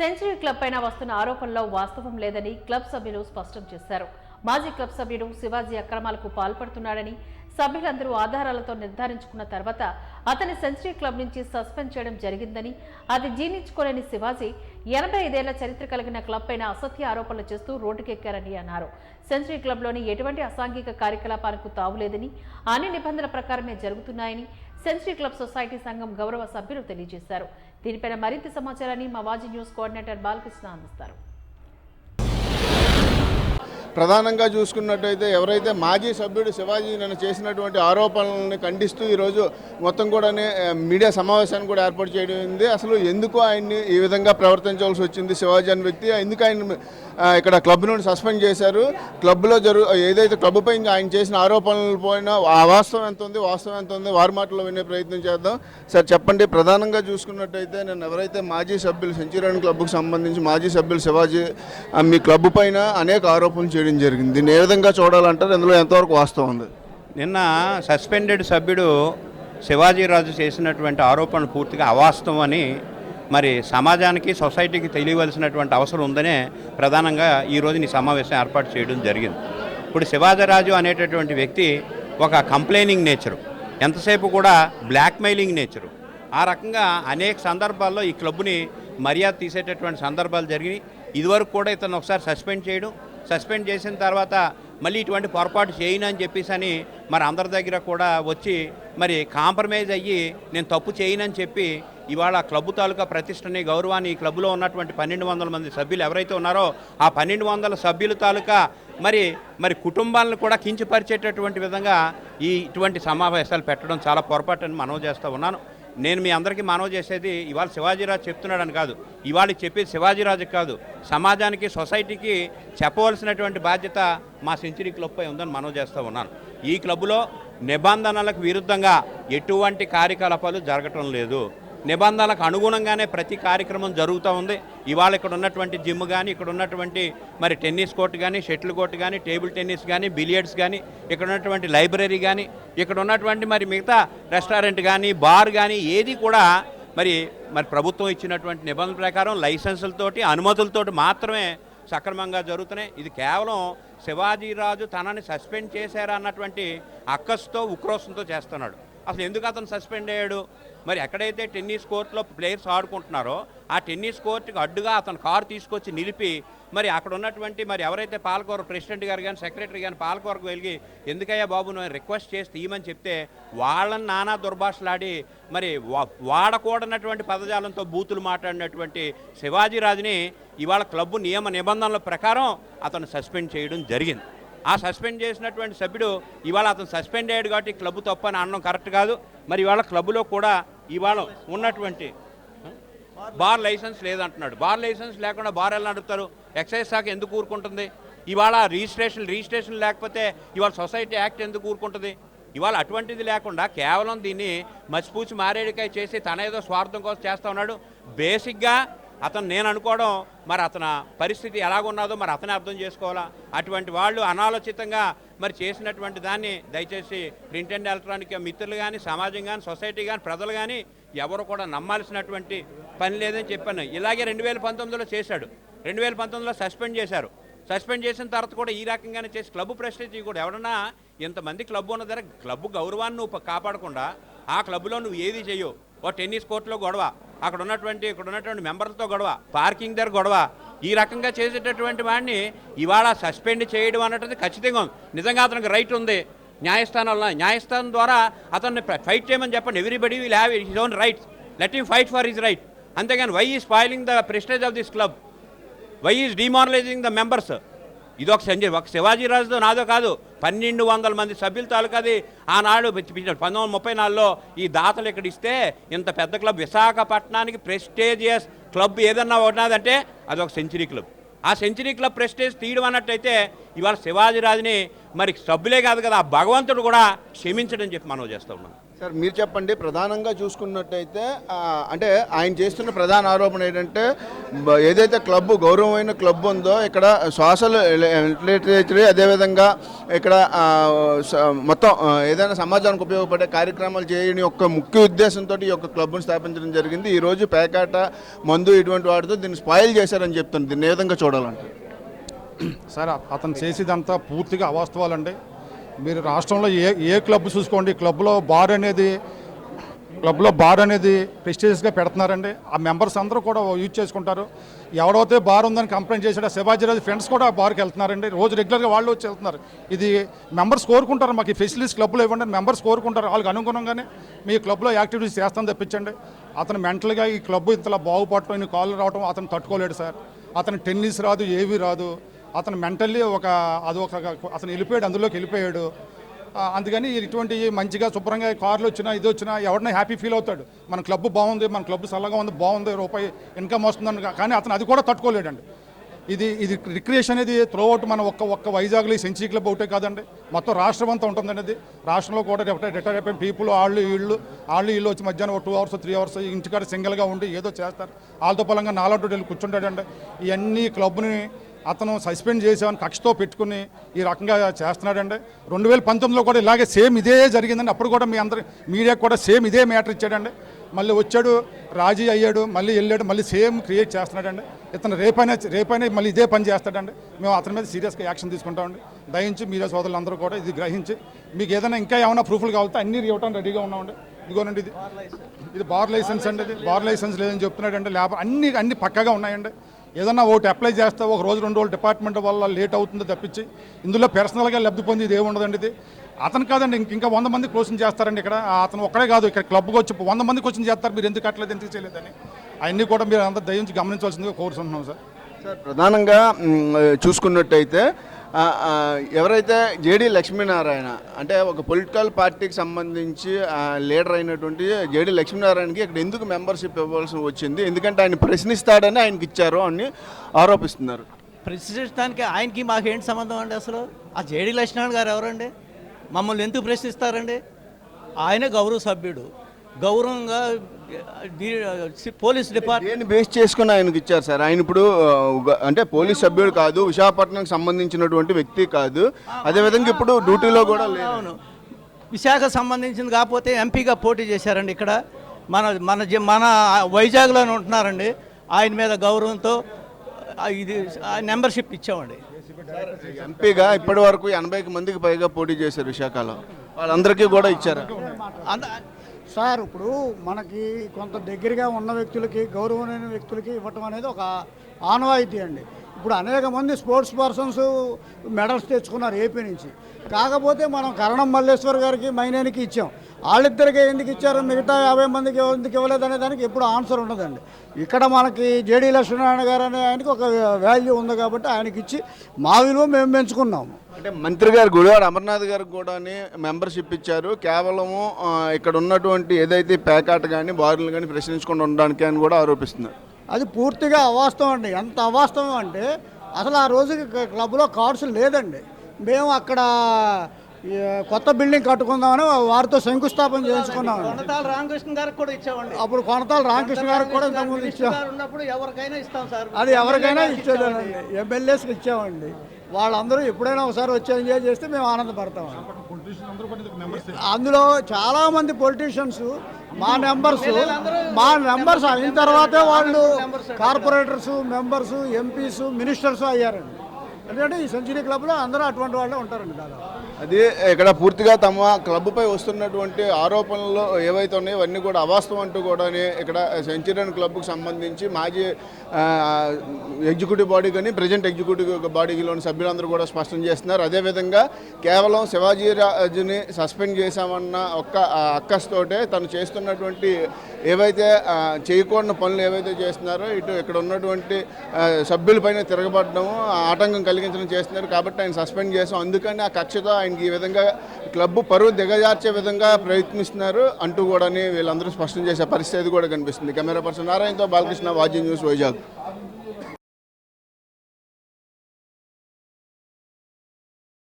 Century club పైన వస్తున్న ఆరోపణలో వాస్తవం లేదని క్లబ్ సభ్యులు స్పష్టం చేశారు. మాజీ క్లబ్ సభ్యుడు శివాజీ అక్రమాలకు పాల్పడుతున్నాడని సభ్యులందరూ ఆధారాలతో నిర్ధారించుకున్న తర్వాత అతని సెంచరీ క్లబ్ నుంచి సస్పెండ్ చేయడం జరిగిందని అది జీర్ణించుకోలేని శివాజీ ఎనభై ఐదేళ్ళ చరిత్ర కలిగిన క్లబ్ పైన అసత్య ఆరోపణలు చేస్తూ రోడ్డుకెక్కారని అన్నారు. సెంచరీ క్లబ్లోని ఎటువంటి అసాంఘిక కార్యకలాపాలకు తావులేదని అన్ని నిబంధనల ప్రకారమే జరుగుతున్నాయని సెంచరీ క్లబ్ సొసైటీ సంఘం గౌరవ సభ్యులు తెలియజేశారు. దీనిపైన మరింత సమాచారాన్ని మా వాజీ న్యూస్ కోఆర్డినేటర్ బాలకృష్ణ అందిస్తారు. ప్రధానంగా చూసుకున్నట్టయితే ఎవరైతే మాజీ సభ్యుడు శివాజీ నన్ను చేసినటువంటి ఆరోపణలను ఖండిస్తూ ఈరోజు మొత్తం కూడా మీడియా సమావేశాన్ని కూడా ఏర్పాటు చేయడం ఉంది. అసలు ఎందుకు ఆయన్ని ఈ విధంగా ప్రవర్తించవలసి వచ్చింది శివాజీ అనే వ్యక్తి? ఎందుకు ఆయన ఇక్కడ క్లబ్ నుండి సస్పెండ్ చేశారు? క్లబ్లో జరుగు ఏదైతే క్లబ్పై ఇంకా ఆయన చేసిన ఆరోపణలు పోయినా ఆ వాస్తవం ఎంత ఉంది వాస్తవం ఎంత ఉంది వారి మాటలు వినే ప్రయత్నం చేద్దాం. సార్ చెప్పండి. ప్రధానంగా చూసుకున్నట్టయితే నేను ఎవరైతే మాజీ సభ్యులు సెంచురీ క్లబ్కు సంబంధించి మాజీ సభ్యులు శివాజీ మీ క్లబ్ పైన అనేక ఆరోపణలు చేయడం జరిగింది. దీన్ని ఏ విధంగా చూడాలంటారు? ఇందులో ఎంతవరకు వాస్తవం ఉంది? నిన్న సస్పెండెడ్ సభ్యుడు శివాజీరాజు చేసినటువంటి ఆరోపణలు పూర్తిగా అవాస్తవం అని మరి సమాజానికి సొసైటీకి తెలియవలసినటువంటి అవసరం ఉందనే ప్రధానంగా ఈరోజు ఈ సమావేశం ఏర్పాటు చేయడం జరిగింది. ఇప్పుడు శివాజీరాజు అనేటటువంటి వ్యక్తి ఒక కంప్లైనింగ్ నేచరు. ఎంతసేపు కూడా బ్లాక్మెయిలింగ్ నేచరు. ఆ రకంగా అనేక సందర్భాల్లో ఈ క్లబ్ని మర్యాద తీసేటటువంటి సందర్భాలు జరిగినాయి. ఇదివరకు కూడా ఇతను ఒకసారి సస్పెండ్ చేయడం సస్పెండ్ చేసిన తర్వాత మళ్ళీ ఇటువంటి పొరపాటు చేయను అని చెప్పేసి అని మరి అందరి దగ్గర కూడా వచ్చి మరి కాంప్రమైజ్ అయ్యి నేను తప్పు చేయనని చెప్పి ఇవాళ క్లబ్ తాలూకా ప్రతిష్టని గౌరవాన్ని ఈ క్లబ్లో ఉన్నటువంటి పన్నెండు వందల మంది సభ్యులు ఎవరైతే ఉన్నారో ఆ పన్నెండు వందల సభ్యుల తాలూకా మరి మరి కుటుంబాలను కూడా కించపరిచేటటువంటి విధంగా ఈ ఇటువంటి సమావేశాలు పెట్టడం చాలా పొరపాటు అని మనవి చేస్తూ ఉన్నాను. నేను మీ అందరికీ మనవి చేసేది ఇవాళ శివాజీరాజు చెప్తున్నాడని కాదు. ఇవాళ చెప్పేది శివాజీరాజు కాదు. సమాజానికి సొసైటీకి చెప్పవలసినటువంటి బాధ్యత మా సెంచరీ క్లబ్పై ఉందని మనవి చేస్తూ ఉన్నాను. ఈ క్లబ్లో నిబంధనలకు విరుద్ధంగా ఎటువంటి కార్యకలాపాలు జరగటం లేదు. నిబంధనలకు అనుగుణంగానే ప్రతి కార్యక్రమం జరుగుతూ ఉంది. ఇవాళ ఇక్కడ ఉన్నటువంటి జిమ్ కానీ ఇక్కడ ఉన్నటువంటి మరి టెన్నిస్ కోర్ట్ కానీ షటిల్ కోర్ట్ కానీ టేబుల్ టెన్నిస్ కానీ బిలియర్డ్స్ కానీ ఇక్కడ ఉన్నటువంటి లైబ్రరీ కానీ ఇక్కడ ఉన్నటువంటి మరి మిగతా రెస్టారెంట్ కానీ బార్ కానీ ఏది కూడా మరి మరి ప్రభుత్వం ఇచ్చినటువంటి నిబంధనల ప్రకారం లైసెన్సులతోటి అనుమతులతోటి మాత్రమే సక్రమంగా జరుగుతున్నాయి. ఇది కేవలం శివాజీరాజు తనని సస్పెండ్ చేశారా అన్నటువంటి అక్కస్తో ఉక్రోషంతో చేస్తున్నాడు. అసలు ఎందుకు అతను సస్పెండ్ అయ్యాడు? మరి ఎక్కడైతే టెన్నిస్ కోర్టులో ప్లేయర్స్ ఆడుకుంటున్నారో ఆ టెన్నిస్ కోర్టుకి అడ్డుగా అతను కారు తీసుకొచ్చి నిలిపి మరి అక్కడ ఉన్నటువంటి మరి ఎవరైతే పాలకూర ప్రెసిడెంట్ గారు కానీ సెక్రటరీ కానీ పాలకూరకు వెళ్ళి ఎందుకయ్యా బాబు నేను రిక్వెస్ట్ చేసి తీయమని చెప్తే వాళ్ళని నానా దుర్భాషలాడి మరి వా- వాడకూడనటువంటి పదజాలంతో బూతులు మాట్లాడినటువంటి శివాజీరాజుని ఇవాళ క్లబ్ నియమ నిబంధనల ప్రకారం అతను సస్పెండ్ చేయడం జరిగింది. ఆ సస్పెండ్ చేసినటువంటి సభ్యుడు ఇవాళ అతను సస్పెండ్ అయ్యాడు కాబట్టి క్లబ్ తప్పు అని అనడం కరెక్ట్ కాదు. మరి ఇవాళ క్లబ్లో కూడా ఇవాళ ఉన్నటువంటి బార్ లైసెన్స్ లేదంటున్నాడు. బార్ లైసెన్స్ లేకుండా బార్ ఎలా నడుపుతారు? ఎక్సైజ్ శాఖ ఎందుకు ఊరుకుంటుంది? ఇవాళ రిజిస్ట్రేషన్ రిజిస్ట్రేషన్ లేకపోతే ఇవాళ సొసైటీ యాక్ట్ ఎందుకు ఊరుకుంటుంది? ఇవాళ అటువంటిది లేకుండా కేవలం దీన్ని మసిపూచి మారేడికాయ చేసి తన ఏదో స్వార్థం కోసం చేస్తూ ఉన్నాడు. బేసిక్గా అతను నేను అనుకోవడం మరి అతని పరిస్థితి ఎలాగున్నదో మరి అతనే అర్థం చేసుకోవాలా? అటువంటి వాళ్ళు అనాలోచితంగా మరి చేసినటువంటి దాన్ని దయచేసి ప్రింట్ అండ్ ఎలక్ట్రానిక్ మిత్రులు కానీ సమాజం కానీ సొసైటీ కానీ ప్రజలు కానీ ఎవరు కూడా నమ్మాల్సినటువంటి పని లేదని చెప్పాను. ఇలాగే రెండు వేల పంతొమ్మిదిలో చేశాడు. రెండు వేల పంతొమ్మిదిలో సస్పెండ్ చేశారు. సస్పెండ్ చేసిన తర్వాత కూడా ఈ రకంగానే చేసి క్లబ్ ప్రెస్టేజ్ కూడా ఎవడన్నా ఇంతమంది క్లబ్ ఉన్న దగ్గర క్లబ్ గౌరవాన్ని నువ్వు కాపాడకుండా ఆ క్లబ్లో నువ్వు ఏది చేయవు. ఓ టెన్నిస్ కోర్టులో గొడవ. అక్కడ ఉన్నటువంటి ఇక్కడ ఉన్నటువంటి మెంబర్లతో గొడవ పార్కింగ్ దగ్గర గొడవ ఈ రకంగా చేసేటటువంటి వాడిని ఇవాళ సస్పెండ్ చేయడం అన్నది ఖచ్చితంగా నిజంగా అతనికి రైట్ ఉంది. న్యాయస్థానంలో న్యాయస్థానం ద్వారా అతన్ని ఫైట్ చేయమని చెప్పండి. Everybody will have his own rights let him fight for his right అంతేగాని why is spoiling the prestige of this club why is demoralizing the members ఇది ఒక సంజయ్ ఒక శివాజీ రాజుదో నాదో కాదు. పన్నెండు వందల మంది సభ్యుల తాలూకాది ఆనాడు పంతొమ్మిది వందల ముప్పై నాలుగులో ఈ దాతలు ఇక్కడ ఇస్తే ఇంత పెద్ద క్లబ్ విశాఖపట్నానికి ప్రెస్టేజియస్ క్లబ్ ఏదన్నా ఉన్నదంటే అది ఒక సెంచరీ క్లబ్. ఆ సెంచరీ క్లబ్ ప్రెస్టేజ్ తీయడం అన్నట్టయితే ఇవాళ శివాజీరాజుని మరి సభ్యులే కాదు కదా ఆ భగవంతుడు కూడా క్షమించడం చెప్పి మనం చేస్తూ ఉన్నాం. సార్ మీరు చెప్పండి. ప్రధానంగా చూసుకున్నట్టయితే అంటే ఆయన చేస్తున్న ప్రధాన ఆరోపణ ఏంటంటే ఏదైతే క్లబ్ గౌరవమైన క్లబ్ ఉందో ఇక్కడ సోషల్ లిటరేచర్ అదేవిధంగా ఇక్కడ మొత్తం ఏదైనా సమాజానికి ఉపయోగపడే కార్యక్రమాలు చేయని యొక్క ముఖ్య ఉద్దేశంతో ఈ యొక్క క్లబ్ను స్థాపించడం జరిగింది. ఈరోజు పేకాట మందు ఇటువంటి వాటితో దీన్ని స్పాయిల్ చేశారని చెప్తుంది దీన్ని ఏ విధంగా చూడాలంటే సార్ అతను చేసేదంతా పూర్తిగా అవాస్తవాలండి. మీరు రాష్ట్రంలో ఏ ఏ క్లబ్ చూసుకోండి? క్లబ్లో బార్ అనేది క్లబ్లో బార్ అనేది ప్రెస్టీజియస్గా పెడుతున్నారండి. ఆ మెంబర్స్ అందరూ కూడా యూజ్ చేసుకుంటారు. ఎవడైతే బార్ ఉందని కంప్లైంట్ చేశాడో శివాజీరాజు ఫ్రెండ్స్ కూడా ఆ బార్కి వెళ్తున్నారండి. రోజు రెగ్యులర్గా వాళ్ళు వచ్చి వెళ్తున్నారు. ఇది మెంబర్స్ కోరుకుంటారు. మాకు ఈ ఫెసిలిటీస్ క్లబ్లో ఇవ్వండి మెంబర్స్ కోరుకుంటారు. వాళ్ళకి అనుగుణంగానే మీ క్లబ్లో యాక్టివిటీస్ చేస్తాను తెప్పించండి. అతను మెంటల్గా ఈ క్లబ్ ఇంతలా బాగుపడటం ఇన్ని కాళ్ళు రావడం అతను తట్టుకోలేడు సార్. అతను టెన్నిస్ రాదు ఏవి రాదు. అతను మెంటల్లీ ఒక అది ఒక అతను వెళ్ళిపోయాడు అందులోకి వెళ్ళిపోయాడు. అందుకని ఇటువంటి మంచిగా శుభ్రంగా కార్లు వచ్చినా ఇది వచ్చినా ఎవరినైనా హ్యాపీ ఫీల్ అవుతాడు. మన క్లబ్ బాగుంది మన క్లబ్ చల్లగా ఉంది బాగుంది రూపాయి ఇన్కమ్ వస్తుందని కానీ అతను అది కూడా తట్టుకోలేడండి. ఇది ఇది రిక్రియేషన్ అనేది త్రోఅవుట్ మన ఒక్క ఒక్క వైజాగ్లో ఈ సెంచరీ క్లబ్ ఒకటే కాదండి. మొత్తం రాష్ట్రం అంతా ఉంటుందండి అనేది రాష్ట్రంలో కూడా రిటైర్ అయిపోయిన పీపుల్ వాళ్ళు వీళ్ళు వాళ్ళు వీళ్ళు వచ్చి మధ్యాహ్నం ఒక టూ అవర్స్ త్రీ అవర్స్ ఇంటికాడ సింగిల్గా ఉండి ఏదో చేస్తారు. వాళ్ళతో పొలంగా నాలుగు వెళ్ళి కూర్చుంటాడండి. ఇవన్నీ క్లబ్ని అతను సస్పెండ్ చేసామని కక్షతో పెట్టుకుని ఈ రకంగా చేస్తున్నాడండి. రెండు వేల పంతొమ్మిదిలో కూడా ఇలాగే సేమ్ ఇదే జరిగిందండి. అప్పుడు కూడా మీ అందరి మీడియాకు కూడా సేమ్ ఇదే మ్యాటర్ ఇచ్చాడండి. మళ్ళీ వచ్చాడు రాజీ అయ్యాడు మళ్ళీ వెళ్ళాడు మళ్ళీ సేమ్ క్రియేట్ చేస్తున్నాడండి. ఇతను రేపైనా రేపైనా మళ్ళీ ఇదే పని చేస్తాడండి. మేము అతని మీద సీరియస్గా యాక్షన్ తీసుకుంటామండి. దయించి మీడియా సోదరులందరూ కూడా ఇది గ్రహించి మీకు ఏదైనా ఇంకా ఏమైనా ప్రూఫ్లు కావాలంటే అన్నీ ఇవ్వడం రెడీగా ఉన్నామండి. ఇదిగోనండి ఇది. ఇది బార్ లైసెన్స్ అండి. ఇది బార్ లైసెన్స్ లేదని చెప్తున్నాడండి. లేబర్ అన్ని అన్ని పక్కగా ఉన్నాయండి. ఏదన్నా ఒకటి అప్లై చేస్తే ఒక రోజు రెండు రోజులు డిపార్ట్మెంట్ వల్ల లేట్ అవుతుందో తప్పించి ఇందులో పర్సనల్గా లబ్ధి పొంది ఇది ఏముండదండి ఇది? అతను కాదండి ఇంకా వంద మంది క్లోజింగ్ చేస్తారండి ఇక్కడ. అతను ఒక్కడే కాదు ఇక్కడ క్లబ్కి వచ్చి వంద మంది క్వశ్చన్ చేస్తారు మీరు ఎందుకు కట్టలేదు ఎందుకు చేయలేదని అవన్నీ కూడా మీరు అంతా దయించి గమనించవలసిందిగా కోరుతున్నాం సార్. సార్ ప్రధానంగా చూసుకున్నట్టయితే ఎవరైతే జేడి లక్ష్మీనారాయణ అంటే ఒక పొలిటికల్ పార్టీకి సంబంధించి లీడర్ అయినటువంటి జేడి లక్ష్మీనారాయణకి ఇక్కడ ఎందుకు మెంబర్షిప్ ఇవ్వాల్సి వచ్చింది? ఎందుకంటే ఆయన ప్రశ్నిస్తాడని ఆయనకి ఇచ్చారు అని ఆరోపిస్తున్నారు. ప్రశ్నించడానికి ఆయనకి మాకేంటి సంబంధం అండి అసలు? ఆ జేడీ లక్ష్మీనారాయణ గారు ఎవరండి? మమ్మల్ని ఎందుకు ప్రశ్నిస్తారండి? ఆయనే గౌరవ సభ్యుడు. గౌరవంగా పోలీస్ డిపార్ట్మెంట్ బేస్ చేసుకుని ఆయనకి ఇచ్చారు సార్? ఆయన ఇప్పుడు అంటే పోలీస్ సభ్యుడు కాదు విశాఖపట్నంకి సంబంధించినటువంటి వ్యక్తి కాదు. అదేవిధంగా ఇప్పుడు డ్యూటీలో కూడా అవును. విశాఖ సంబంధించింది కాకపోతే ఎంపీగా పోటీ చేశారండి ఇక్కడ. మన మన మన వైజాగ్లోనే ఉంటున్నారండి. ఆయన మీద గౌరవంతో ఇది మెంబర్షిప్ ఇచ్చామండి. ఎంపీగా ఇప్పటి వరకు ఎనభైకి మందికి పైగా పోటీ చేశారు విశాఖలో. వాళ్ళందరికీ కూడా ఇచ్చారు? అంద సార్ ఇప్పుడు మనకి కొంత దగ్గరగా ఉన్న వ్యక్తులకి గౌరవమైన వ్యక్తులకి ఇవ్వటం అనేది ఒక ఆనవాయితీ అండి. ఇప్పుడు అనేక మంది స్పోర్ట్స్ పర్సన్స్ మెడల్స్ తెచ్చుకున్నారు ఏపీ నుంచి. కాకపోతే మనం కరణం మల్లేశ్వర్ గారికి మైనేనికి ఇచ్చాం. వాళ్ళిద్దరికే ఎందుకు ఇచ్చారు? మిగతా యాభై మందికి ఎందుకు ఇవ్వలేదు అనే దానికి ఎప్పుడు ఆన్సర్ ఉండదండి. ఇక్కడ మనకి జేడీ లక్ష్మీనారాయణ గారు అనే ఆయనకి ఒక వాల్యూ ఉంది కాబట్టి ఆయనకి ఇచ్చి మా విలువ మేము పెంచుకున్నాము అంటే మంత్రి గారు గుడివాడ అమర్నాథ్ గారికి కూడా మెంబర్షిప్ ఇచ్చారు. కేవలము ఇక్కడ ఉన్నటువంటి ఏదైతే పేకాట కానీ బారులు కానీ ప్రశ్నించకుండా ఉండడానికి అని కూడా ఆరోపిస్తున్నారు. అది పూర్తిగా అవాస్తవం అండి. ఎంత అవాస్తవం అంటే అసలు ఆ రోజు క్లబ్లో కార్డ్స్ లేదండి. మేము అక్కడ కొత్త బిల్డింగ్ కట్టుకుందామని వారితో శంకుస్థాపన చేయించుకున్నామండి. కొనతాల రామకృష్ణ గారికి కూడా ఇచ్చామండి. అప్పుడు కొనతాల రామకృష్ణ గారికి కూడా ఇంతకుముందు ఇచ్చాం. ఎవరికైనా ఇస్తాం సార్. అది ఎవరికైనా ఇచ్చేదేనండి. ఎమ్మెల్యేస్కి ఇచ్చామండి. వాళ్ళందరూ ఎప్పుడైనా ఒకసారి వచ్చి ఎంజాయ్ చేస్తే మేము ఆనందపడతామండి. అందులో చాలా మంది పొలిటీషియన్స్ మా నెంబర్స్ మా నెంబర్స్ అయిన తర్వాతే వాళ్ళు కార్పొరేటర్స్ మెంబర్స్ ఎంపీస్ మినిస్టర్స్ అయ్యారండి. ఎందుకంటే ఈ సెంచరీ క్లబ్లో అందరూ అటువంటి వాళ్ళే ఉంటారండి దాదాపు. అది ఇక్కడ పూర్తిగా తమ క్లబ్పై వస్తున్నటువంటి ఆరోపణలు ఏవైతే ఉన్నాయో అవన్నీ కూడా అవాస్తవం అంటూ కూడా ఇక్కడ సెంచురియన్ క్లబ్కు సంబంధించి మాజీ ఎగ్జిక్యూటివ్ బాడీ కానీ ప్రజెంట్ ఎగ్జిక్యూటివ్ బాడీలోని సభ్యులందరూ కూడా స్పష్టం చేస్తున్నారు. అదేవిధంగా కేవలం శివాజీ రాజుని సస్పెండ్ చేశామన్న ఒక్క అక్కస్తోటే తను చేస్తున్నటువంటి ఏవైతే చేయకూడని పనులు ఏవైతే చేస్తున్నారో ఇటు ఇక్కడ ఉన్నటువంటి సభ్యులపైన తిరగబడడం ఆటంకం కలిగించడం చేస్తున్నారు కాబట్టి ఆయన సస్పెండ్ చేసాం అందుకని ఆ కక్షతో ఆయనకి ఈ విధంగా క్లబ్ పరువు దిగజార్చే విధంగా ప్రయత్నిస్తున్నారు అంటూ కూడా వీళ్ళందరూ స్పష్టం చేసే పరిస్థితి కూడా కనిపిస్తుంది. కెమెరా పర్సన్ నారాయణతో బాలకృష్ణ వాజీ న్యూస్ వైజాగ్.